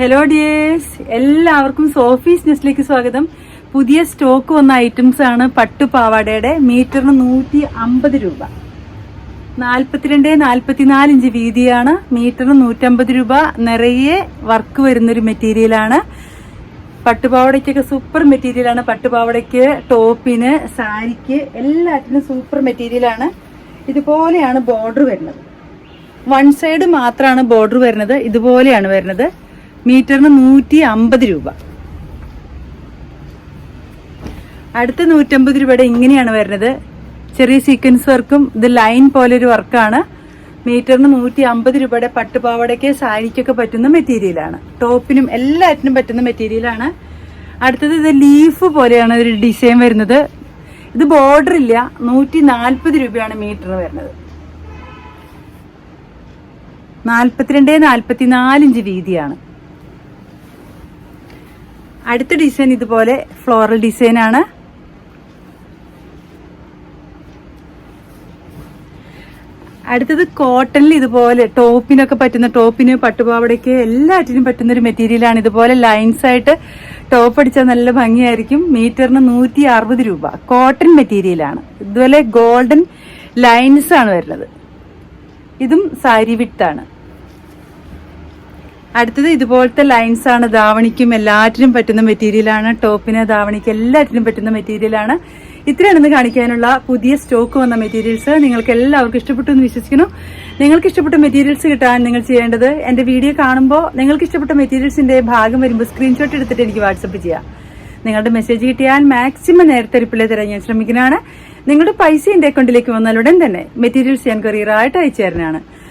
Hello dears എല്ലാവർക്കും Sophie's നെസ്റ്റിലേക്ക് സ്വാഗതം. പുതിയ സ്റ്റോക്ക് വന്ന ഐറ്റംസ് ആണ് പട്ടുപാവാടയുടെ മീറ്ററിന് നൂറ്റി അമ്പത് രൂപ. നാൽപ്പത്തിരണ്ട് നാൽപ്പത്തിനാല് ഇഞ്ച് വീതിയാണ്. മീറ്ററിന് നൂറ്റമ്പത് രൂപ. നിറയെ വർക്ക് വരുന്നൊരു മെറ്റീരിയലാണ് പട്ടുപാവടയ്ക്കൊക്കെ സൂപ്പർ മെറ്റീരിയലാണ് പട്ടുപാവടയ്ക്ക് ടോപ്പിന് സാരിക്ക് എല്ലാറ്റിനും സൂപ്പർ മെറ്റീരിയലാണ് ഇതുപോലെയാണ് ബോർഡർ വരുന്നത്. വൺ സൈഡ് മാത്രമാണ് ബോർഡർ വരുന്നത്. ഇതുപോലെയാണ് വരുന്നത്. മീറ്ററിന് നൂറ്റി അമ്പത് രൂപ. അടുത്ത നൂറ്റമ്പത് രൂപയുടെ ഇങ്ങനെയാണ് വരുന്നത്. ചെറിയ സീക്വൻസ് വർക്കും ഇത് ലൈൻ പോലെ ഒരു വർക്കാണ് മീറ്ററിന് നൂറ്റി അമ്പത് രൂപയുടെ പട്ടുപാവടയ്ക്ക് സാരിക്കൊക്കെ പറ്റുന്ന മെറ്റീരിയലാണ് ടോപ്പിനും എല്ലാറ്റിനും പറ്റുന്ന മെറ്റീരിയലാണ് അടുത്തത് ഇത് ലീഫ് പോലെയാണ് ഒരു ഡിസൈൻ വരുന്നത്. ഇത് ബോർഡർ ഇല്ല നൂറ്റി നാൽപ്പത് രൂപയാണ് മീറ്ററിന് വരുന്നത്. നാൽപ്പത്തിരണ്ട് നാൽപ്പത്തിനാല് ഇഞ്ച് വീതിയാണ്. അടുത്ത ഡിസൈൻ ഇതുപോലെ ഫ്ലോറൽ ഡിസൈൻ ആണ്. അടുത്തത് കോട്ടണിൽ ഇതുപോലെ ടോപ്പിനൊക്കെ പറ്റുന്ന ടോപ്പിന് പട്ടുപാവടയ്ക്ക് എല്ലാറ്റിനും പറ്റുന്ന ഒരു മെറ്റീരിയലാണ് ഇതുപോലെ ലൈൻസ് ആയിട്ട് ടോപ്പ് അടിച്ചാൽ നല്ല ഭംഗിയായിരിക്കും. മീറ്ററിന് നൂറ്റി അറുപത് രൂപ. കോട്ടൺ മെറ്റീരിയലാണ് ഇതുപോലെ ഗോൾഡൻ ലൈൻസ് ആണ് വരുന്നത്. ഇതും സാരി വിട്ടാണ് അടുത്തത് ഇതുപോലത്തെ ലൈൻസ് ആണ്. ധാവണിക്കും എല്ലാറ്റിനും പറ്റുന്ന മെറ്റീരിയലാണ് ടോപ്പിന് ധാവണിക്ക് എല്ലാറ്റിനും പറ്റുന്ന മെറ്റീരിയലാണ് ഇത്രയാണ് ഇന്ന് കാണിക്കാനുള്ള പുതിയ സ്റ്റോക്ക് വന്ന മെറ്റീരിയൽസ് നിങ്ങൾക്ക് എല്ലാവർക്കും ഇഷ്ടപ്പെട്ടു എന്ന് വിശ്വസിക്കുന്നു. നിങ്ങൾക്ക് ഇഷ്ടപ്പെട്ട മെറ്റീരിയൽസ് കിട്ടാൻ നിങ്ങൾ ചെയ്യേണ്ടത് എന്റെ വീഡിയോ കാണുമ്പോൾ നിങ്ങൾക്ക് ഇഷ്ടപ്പെട്ട മെറ്റീരിയൽസിന്റെ ഭാഗം വരുമ്പോൾ സ്ക്രീൻഷോട്ട് എടുത്തിട്ട് എനിക്ക് വാട്സപ്പ് ചെയ്യാം. നിങ്ങളുടെ മെസ്സേജ് കിട്ടിയാൽ മാക്സിമം നേരത്തെ റിപ്ലൈ തരാൻ ഞാൻ ശ്രമിക്കുന്നതാണ്. നിങ്ങളുടെ പൈസ എന്റെ അക്കൗണ്ടിലേക്ക് വന്നാൽ ഉടൻ തന്നെ മെറ്റീരിയൽസ് ഞാൻ കൊറിയറായിട്ട് അയച്ചു തരുന്നതാണ്